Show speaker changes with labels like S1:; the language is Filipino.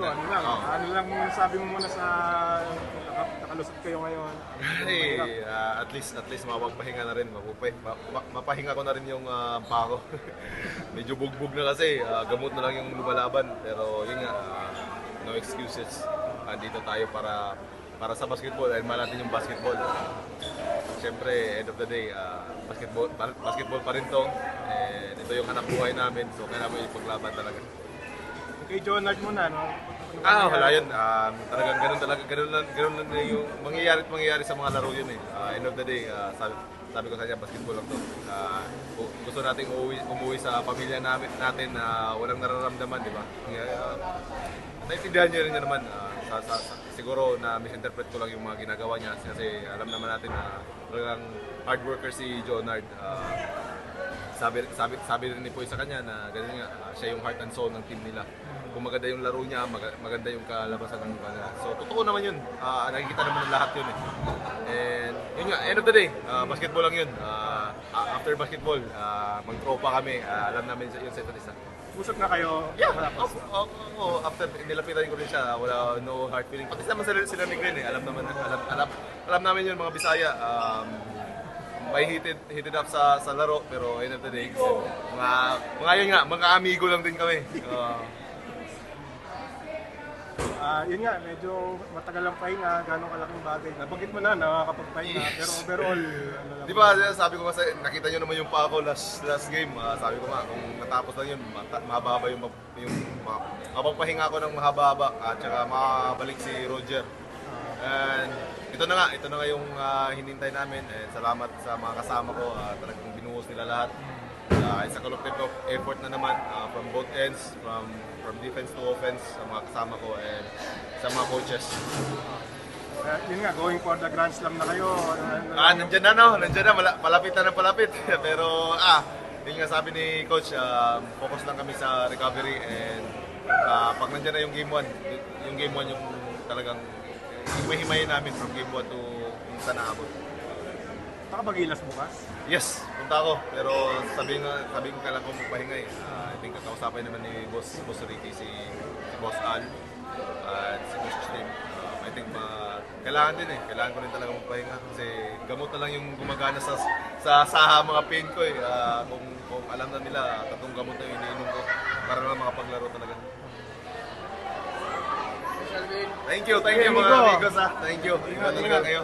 S1: Igo, ano lang,
S2: Oo.
S1: ano lang sabi mo muna sa naka- nakalusot kayo ngayon?
S2: Ay, ah, at least at least mapagpahinga na rin, mapupay, ma, ma- mapahinga ko na rin yung uh, pako. Medyo bugbog na kasi, ah, gamot na lang yung lumalaban. Pero yun nga, ah, no excuses. Andito tayo para para sa basketball, dahil mahal natin yung basketball. Siyempre, end of the day, ah, basketball, ba- basketball pa rin to. And ito yung hanap buhay namin, so kailangan mo ipaglaban talaga.
S1: Kay Jonard muna, no?
S2: Ah, wala yun. Um, talagang ganun talaga, ganun lang, ganun lang yung mangyayari at mangyayari sa mga laro yun eh. Ah, end of the day, ah, sabi, sabi ko sa kanya, basketball lang to. Gu- gusto nating umuwi, umuwi sa pamilya namin, natin na walang nararamdaman, di ba? Ah, naiintindihan niya rin niya naman. ah, sa, sa, sa- siguro na misinterpret ko lang yung mga ginagawa niya kasi alam naman natin na talagang hard worker si Jonard. Ah, sabi sabi sabi rin ni Poy sa kanya na ganun nga ah, siya yung heart and soul ng team nila. Kung maganda yung laro niya, mag- maganda yung kalabasan ng kanila. So totoo naman yun. Ah, nakikita naman ng lahat yun eh. And yun nga, end of the day, ah, basketball lang yun. Ah, ah, after basketball, ah, magtropa kami. Ah, alam namin yun sa isa't isa.
S1: Usap na kayo.
S2: Yeah,
S1: malapos.
S2: oh, oh, oh, after nilapitan ko rin siya, wala no hard feeling. Pati naman sila, sila ni Glenn eh. Alam naman, alam, alam, alam namin yun mga Bisaya. Um, may heated, heated up sa sa laro, pero end of the day, mga, mga yun nga, mga amigo lang din kami. Uh,
S1: Ah, yun nga, medyo matagal ang pahinga, gano'ng kalaking bagay. Nabanggit mo na, nakakapagpahinga,
S2: Yes.
S1: pero overall, ano lang.
S2: di ba, sabi ko kasi, nakita nyo naman yung pa ako last last game. ah, sabi ko nga, kung natapos lang yun, mata- mahaba yung, yung ma- mapagpahinga ako ng mahaba at saka makabalik si Roger. And ito na nga, ito na nga yung ah, hinintay namin. And salamat sa mga kasama ko. ah, talagang binuhos nila lahat. Uh, it's a collective of effort na naman ah, from both ends, from from defense to offense sa mga kasama ko and sa mga coaches.
S1: Ah, yun nga, going for the Grand Slam na kayo. Ano,
S2: Ah, nandyan na no, nandyan na, Mala- malapit na ng palapit. Pero ah, yun nga sabi ni coach, um, focus lang kami sa recovery and ah, pag nandyan na yung game 1, yung game 1 yung talagang himay-himayin namin from 1 to kung saan naabot.
S1: Nakabagilas bukas.
S2: Yes, punta ako. Pero sabi nga, sabi ko kailangan ko magpahinga eh. Ah, I think kakausapin naman ni Boss, Boss Ricky si, si Boss Al at si Coach Tim. Ah, I think ma, kailangan din eh. Kailangan ko rin talaga magpahinga kasi gamot na lang yung gumagana sa sa, sa mga pain ko eh. Ah, kung, kung alam na nila, tatlong gamot na yung iniinom ko para naman makapaglaro talaga. Thank you, thank you mga
S1: Amigo.
S2: amigos ha. Thank you. Ingat talaga kayo.